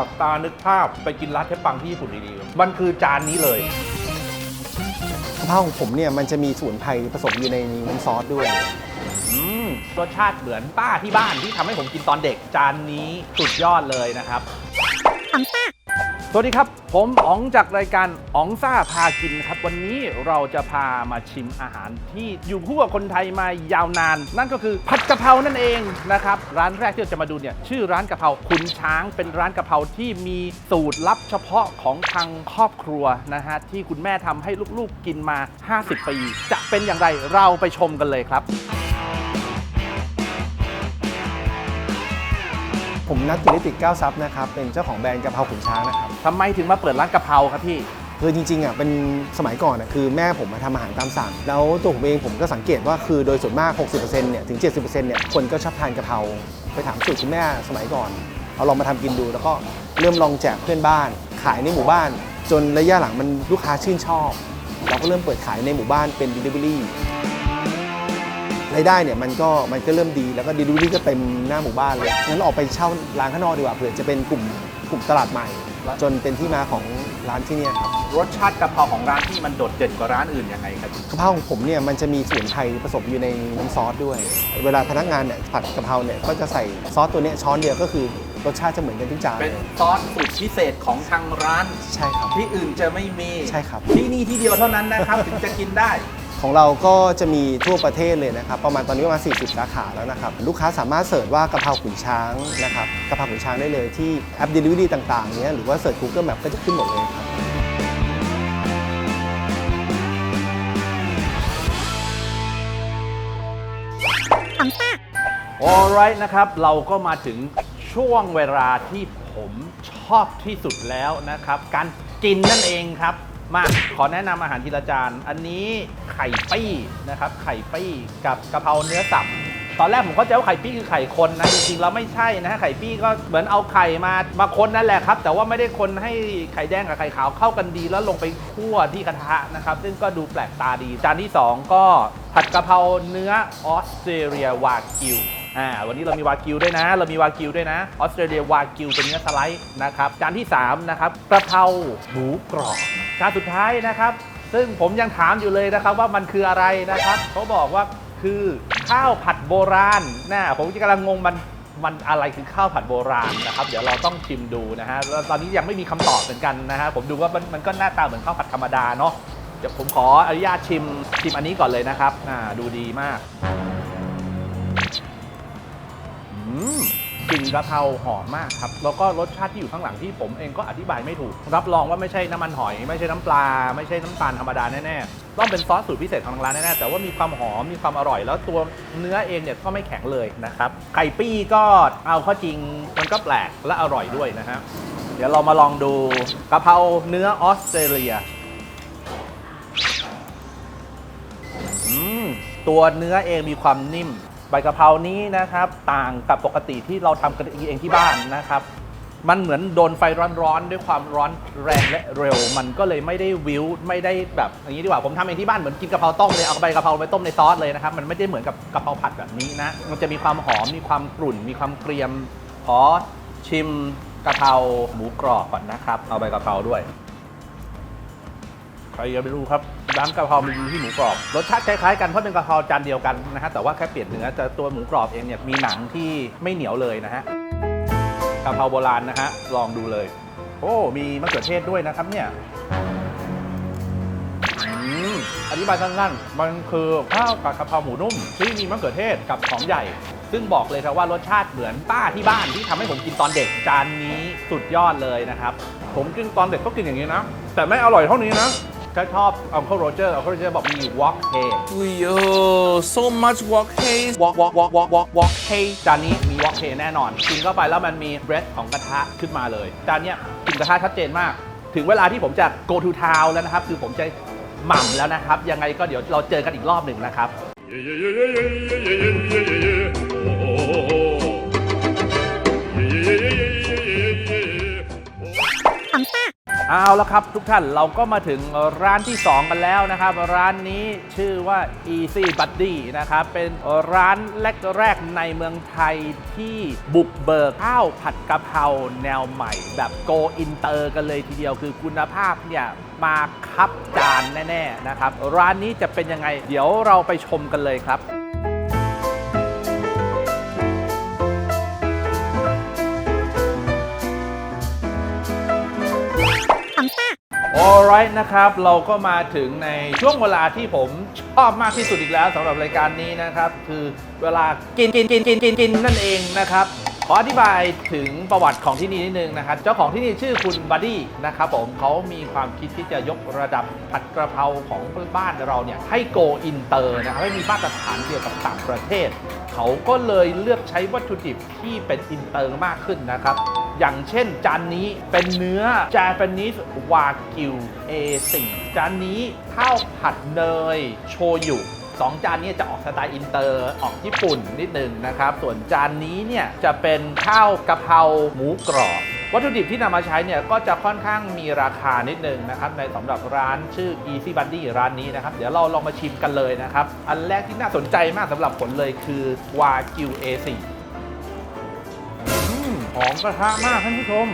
ลับตานึกภาพไปกินร้านเทปปังที่ญี่ปุ่นดีๆ มันคือจานนี้เลยกะเพราของผมเนี่ยมันจะมีสมุนไพรผสมอยู่ในน้ำซอสด้วย อืมรสชาติเหมือนป้าที่บ้านที่ทำให้ผมกินตอนเด็กจานนี้สุดยอดเลยนะครับ สวัสดีครับ ผมอ๋องจากรายการอ๋องซ่าพากินครับ วันนี้เราจะพามาชิมอาหารที่อยู่คู่กับคนไทยมายาวนาน นั่นก็คือผัดกะเพรานั่นเองนะครับ ร้านแรกที่เราจะมาดูเนี่ยชื่อร้านกะเพราคุณช้างเป็นร้านกะเพราที่มีสูตรลับเฉพาะของทางครอบครัวนะฮะที่คุณแม่ทำให้ลูกๆกินมา 50 ปี จะเป็นอย่างไรเราไปชมกันเลยครับ ผมนัทกิริติก้าวซับนะครับ เป็นเจ้าของแบรนด์กะเพราขุนช้างนะครับทำไมถึงมาเปิดร้านกะเพราครับพี่ คือจริงๆอะเป็นสมัยก่อนอะคือแม่ผมมาทำอาหารตามสั่ง แล้วตัวผมเองผมก็สังเกตว่าคือโดยส่วนมาก 60%เนี่ยถึง 70%เนี่ยคนก็ชอบทานกะเพราไปถามสูตรคุณแม่สมัยก่อน เอาลองมาทำกินดู แล้วก็เริ่มลองแจกเพื่อนบ้าน ขายในหมู่บ้าน จนระยะหลังมันลูกค้าชื่นชอบ เราก็เริ่มเปิดขายในหมู่บ้านเป็น Delivery รายได้เนี่ยมันก็มันก็เริ่มดีแล้วก็ Delivery ก็เต็มหน้าหมู่บ้านเลยงั้นออกไปเช่าร้านข้างนอกดีกว่าเผื่อจะเป็นกลุ่มกลุ่มตลาดใหม่ จนเป็นที่มาของร้านที่เนี่ยครับรสชาติกะเพราของร้านที่มันโดดเด่นกว่าร้านอื่นยังไงครับกะเพราของผมเนี่ยมันจะมีสมุนไพรผสมอยู่ในน้ำซอสด้วย เวลาพนักงานเนี่ยผัดกะเพราเนี่ยก็จะใส่ซอสตัวเนี้ยช้อนเดียวก็คือรสชาติจะเหมือนกันทุกจานเป็นเลยซอสสูตรพิเศษของทางร้าน ใช่ครับ ที่อื่นจะไม่มี ใช่ครับ ที่นี่ที่เดียวเท่านั้นนะครับ ถึงจะกินได้ ของเราก็จะมีทั่วประเทศเลยนะครับ ประมาณตอนนี้ประมาณ 40 สาขาแล้วนะครับ ลูกค้าสามารถเสิร์ชว่ากะเพราขุนช้างนะครับกะเพราขุนช้างได้เลยที่แอป Delivery ต่างๆเนี้ยหรือว่าเสิร์ช Google Map ก็จะขึ้นหมดเลยครับ alright นะครับ เราก็มาถึงช่วงเวลาที่ผมชอบที่สุดแล้วนะครับ การกินนั่นเองครับ มาขอแนะนำอาหารทีละจาน อันนี้ไข่ปี้นะครับ ไข่ปี้กับกะเพราเนื้อสับตอนแรกผมเข้าใจว่าไข่ปี้คือไข่คนนะจริงๆแล้วไม่ใช่นะฮะไข่ปี้ก็เหมือนเอาไข่มามาคนนั่นแหละครับ แต่ว่าไม่ได้คนให้ไข่แดงกับไข่ขาวเข้ากันดีแล้วลงไปคั่วที่กระทะนะครับ ซึ่งก็ดูแปลกตาดี จานที่ 2 ก็ผัดกะเพราเนื้อออสเตรเลียวากิวอ่าวันนี้เรามีวากิวด้วยนะ เรามีวากิวด้วยนะออสเตรเลียวากิวเป็นเนื้อสไลด์นะครับจานที่3นะครับกระเพราหมูกรอบ จานสุดท้ายนะครับ ซึ่งผมยังถามอยู่เลยนะครับว่ามันคืออะไรนะครับเขาบอกว่าคือข้าวผัดโบราณนะผมกำลังงงมันมันอะไรคือข้าวผัดโบราณนะครับ เดี๋ยวเราต้องชิมดูนะฮะแล้วตอนนี้ยังไม่มีคำตอบเหมือนกันนะฮะผมดูว่ามันมันก็หน้าตาเหมือนข้าวผัดธรรมดาเนาะเดี๋ยวผมขออนุญาตชิมชิมอันนี้ก่อนเลยนะครับอ่าดูดีมาก กลิ่นกระเพราหอมมากครับ แล้วก็รสชาติที่อยู่ข้างหลังที่ผมเองก็อธิบายไม่ถูก รับรองว่าไม่ใช่น้ำมันหอย ไม่ใช่น้ำปลา ไม่ใช่น้ำตาลธรรมดาแน่ๆ ต้องเป็นซอสสูตรพิเศษของทางร้านแน่ๆ แต่ว่ามีความหอม มีความอร่อย แล้วตัวเนื้อเองเนี่ยก็ไม่แข็งเลยนะครับ ไก่ปี้ก็เอาข้าจริงมันก็แปลกและอร่อยด้วยนะฮะ เดี๋ยวเรามาลองดูกะเพราเนื้อออสเตรเลียอืมตัวเนื้อเองมีความนิ่ม ใบกะเพรานี้นะครับต่างกับปกติที่เราทำกันเองที่บ้านนะครับ มันเหมือนโดนไฟร้อนๆด้วยความร้อนแรงและเร็ว มันก็เลยไม่ได้วิวไม่ได้แบบอย่างนี้ดีกว่าผมทำเองที่บ้านเหมือนกินกะเพราต้มเลยเอาใบกะเพราไปต้มในซอสเลยนะครับมันไม่ได้เหมือนกับกะเพราผัดแบบนี้นะมันจะมีความหอมมีความกรุ่น มีความเกรียมขอชิมกะเพราหมูกรอบก่อนนะครับ เอาใบกะเพราด้วย ใครจะไปรู้ครับ ร้านกะเพรามันอยู่ที่หมูกรอบ รสชาติคล้ายๆกันเพราะเป็นกะเพราจานเดียวกันนะฮะแต่ว่าแค่เปลี่ยนเนื้อแต่ตัวหมูกรอบเองเนี่ยมีหนังที่ไม่เหนียวเลยนะฮะกะเพราโบราณนะฮะลองดูเลย โอ้มีมะเขือเทศด้วยนะครับเนี่ยอธิบายสั้นๆ มันคือข้าวกับกะเพราหมูนุ่มที่มีมะเขือเทศกับหอมใหญ่ ซึ่งบอกเลยครับว่ารสชาติเหมือนป้าที่บ้านที่ทำให้ผมกินตอนเด็กจานนี้สุดยอดเลยนะครับ ผมกินตอนเด็กก็กินอย่างนี้นะ แต่ไม่อร่อยเท่านี้นะ แค่ชอบ Uncle Roger Uncle Roger บอกมี Wok Hey Yo, so much walk haze. Walk, walk, walk, walk, walk, walk haze. จานนี้มี Wok Hey แน่นอน กินเข้าไปแล้วมันมีเบรดของกระทะขึ้นมาเลย จานเนี้ยกลินกระทะชัดเจนมาก ถึงเวลาที่ผมจะ go to town แล้วนะครับ คือผมจะหม่ำแล้วนะครับ ยังไงก็เดี๋ยวเราเจอกันอีกรอบหนึ่งนะครับอ เอาละครับทุกท่านเราก็มาถึงร้านที่ 2 กันแล้วนะครับ ร้านนี้ชื่อว่า Easy Buddy นะครับ เป็นร้านแรกๆในเมืองไทยที่บุกเบิกข้าวผัดกะเพราแนวใหม่ แบบโกอินเตอร์กันเลยทีเดียวคือคุณภาพเนี่ยมาคับจานแน่ ๆ นะครับ ร้านนี้จะเป็นยังไง เดี๋ยวเราไปชมกันเลยครับ alright นะครับ เราก็มาถึงในช่วงเวลาที่ผมชอบมากที่สุดอีกแล้วสำหรับรายการนี้นะครับ คือเวลากินกินกินกินกินกินนั่นเองนะครับ ขออธิบายถึงประวัติของที่นี่นิดนึงนะครับ เจ้าของที่นี่ชื่อคุณบัดดี้นะครับผมเขามีความคิดที่จะยกระดับผัดกระเพราของบ้านเราเนี่ยให้โกอินเตอร์นะครับให้มีมาตรฐานเดียวกับต่างประเทศ เขาก็เลยเลือกใช้วัตถุดิบที่เป็นอินเตอร์มากขึ้นนะครับ อย่างเช่นจานนี้เป็นเนื้อ Japanese Wagyu A4 จานนี้ข้าวผัดเนยโชยุสองจานนี้จะออกสไตล์อินเตอร์ออกญี่ปุ่นนิดนึงนะครับ ส่วนจานนี้เนี่ยจะเป็นข้าวกะเพราหมูกรอบวัตถุดิบที่นำมาใช้เนี่ยก็จะค่อนข้างมีราคานิดนึงนะครับในสำหรับร้านชื่อ Easy Buddy ร้านนี้นะครับ เดี๋ยวเราลองมาชิมกันเลยนะครับ อันแรกที่น่าสนใจมากสำหรับผลเลยคือ Wagyu A4 อืม หอมกระทะมากท่านผู้ชม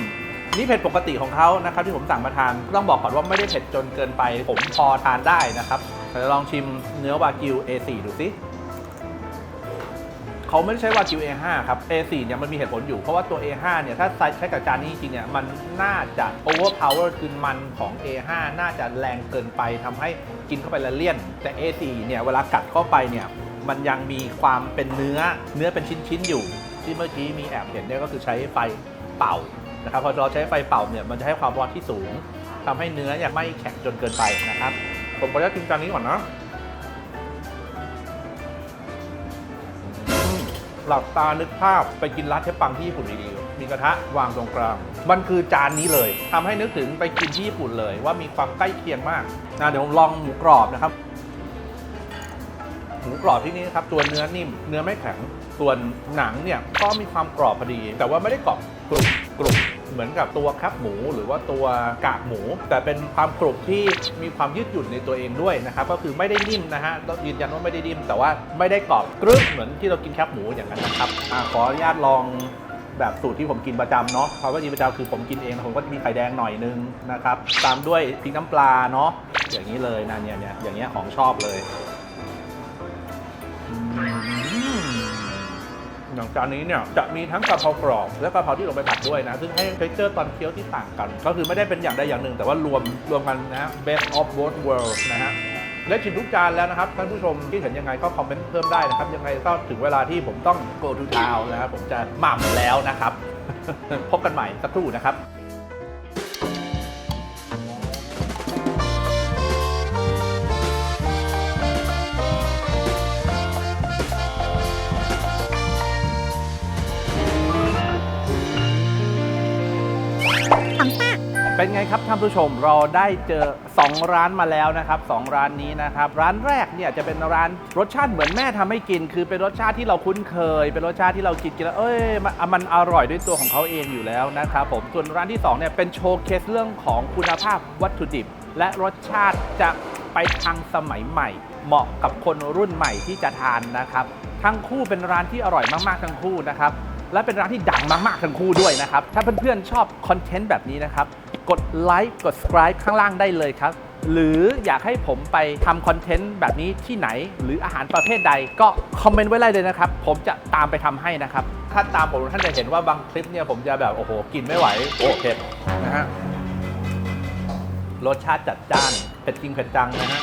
นี่เผ็ดปกติของเขานะครับที่ผมสั่งมาทานต้องบอกก่อนว่าไม่ได้เผ็ดจนเกินไป ผมพอทานได้นะครับเดี๋ยวลองชิมเนื้อวากิว A4 ดูสิเขาไม่ได้ใช้วากิว A5 ครับ A4 เนี่ยมันมีเหตุผลอยู่ เพราะว่าตัว A5 เนี่ยถ้าใช้กับจานนี้จริงเนี่ยมันน่าจะ overpower คือมันของ A5 น่าจะแรงเกินไปทำให้กินเข้าไปล้วเลี่ยน แต่ A4 เนี่ยเวลากัดเข้าไปเนี่ยมันยังมีความเป็นเนื้อเนื้อเป็นชิ้นๆอยู่ ที่เมื่อกี้มีแอบเห็นเนี่ยก็คือใช้ไฟเป่านะครับพอเราใช้ไฟเป่าเนี่ยมันจะให้ความร้อนที่สูงทำให้เนื้อเนี่ยไม่แข็งจนเกินไปนะครับ ผมขออนุญาตกินจานนี้ก่อนนะหลับตานึกภาพไปกินร้านเทปปังที่ญี่ปุ่นดีๆ มีกระทะวางตรงกลาง มันคือจานนี้เลยทำให้นึกถึงไปกินที่ญี่ปุ่นเลย ว่ามีความใกล้เคียงมากนะเดี๋ยวผมลองหมูกรอบนะครับ หมูกรอบที่นี่นะครับตัวเนื้อนิ่ม เนื้อไม่แข็ง ส่วนหนังเนี่ยก็มีความกรอบพอดี แต่ว่าไม่ได้กรอบกรุบกรุบเหมือนกับตัวแคบหมูหรือว่าตัวกากหมู แต่เป็นความกรุบที่มีความยืดหยุ่นในตัวเองด้วยนะครับก็คือไม่ได้นิ่มนะฮะต้องยืนยันว่าไม่ได้นิ่มแต่ว่าไม่ได้กรอบกรึบเหมือนที่เรากินแคบหมูอย่างนั้นนะครับอะขออนุญาตลองแบบสูตรที่ผมกินประจำเนาะเพราะว่ากินประจำคือผมกินเองผมก็จะมีไข่แดงหน่อยนึงนะครับตามด้วยพริกน้ำปลาเนาะอย่างนี้เลยนะเนี่ยเนี่ยอย่างเงี้ยของชอบเลย อย่างจานนี้เนี่ยจะมีทั้งกะเพรากรอบและกะเพราที่ลงไปผัดด้วยนะ ซึ่งให้เทคเจอร์ตอนเคี้ยวที่ต่างกัน ก็คือไม่ได้เป็นอย่างใดอย่างหนึ่ง แต่ว่ารวมรวมกันนะ best of both worlds นะฮะและชิมทุกจานแล้วนะครับท่านผู้ชมที่เห็นยังไงก็คอมเมนต์เพิ่มได้นะครับยังไงก็ถึงเวลาที่ผมต้อง go to town นะครับผมจะหม่ำแล้วนะครับ พบกันใหม่สักครู่นะครับ เป็นไงครับท่านผู้ชมเราได้เจอ 2 ร้านมาแล้วนะครับสองร้านนี้นะครับ ร้านแรกเนี่ยจะเป็นร้านรสชาติเหมือนแม่ทำให้กิน คือเป็นรสชาติที่เราคุ้นเคย เป็นรสชาติที่เรากินกินแล้วเอ้ยมันมันอร่อยด้วยตัวของเขาเองอยู่แล้วนะครับผมส่วนร้านที่2เนี่ยเป็นโชว์เคสเรื่องของคุณภาพวัตถุดิบ และรสชาติจะไปทางสมัยใหม่ เหมาะกับคนรุ่นใหม่ที่จะทานนะครับ ทั้งคู่เป็นร้านที่อร่อยมากๆทั้งคู่นะครับ และเป็นร้านที่ดังมากๆทั้งคู่ด้วยนะครับ ถ้าเพื่อนๆชอบคอนเทนต์แบบนี้นะครับ กดไลค์กด subscribe ข้างล่างได้เลยครับ หรืออยากให้ผมไปทำคอนเทนต์แบบนี้ที่ไหน หรืออาหารประเภทใดก็คอมเมนต์ไว้เลยเลยนะครับ ผมจะตามไปทำให้นะครับ ถ้าตามผมท่านจะเห็นว่าบางคลิปเนี่ยผมจะแบบโอ้โหกินไม่ไหวโอ้เผ็ดนะฮะรสชาติจัดจ้านเผ็ดจริงเผ็ดจังนะฮะ